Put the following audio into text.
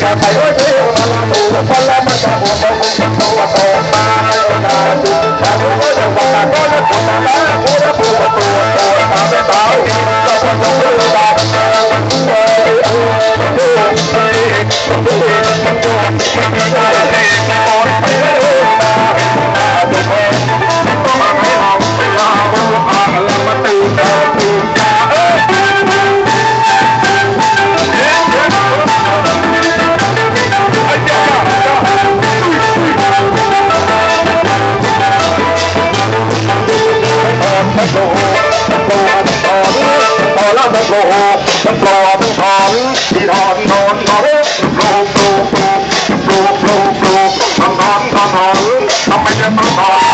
Thank you. แล้วทั้งโลกทั้งปลอทั้งถอนที่ถอนถอนถอนปลูกปลูกปลูกปลูกปลูกปลูกทำถอนทำถอนทำไมจะต้องถอ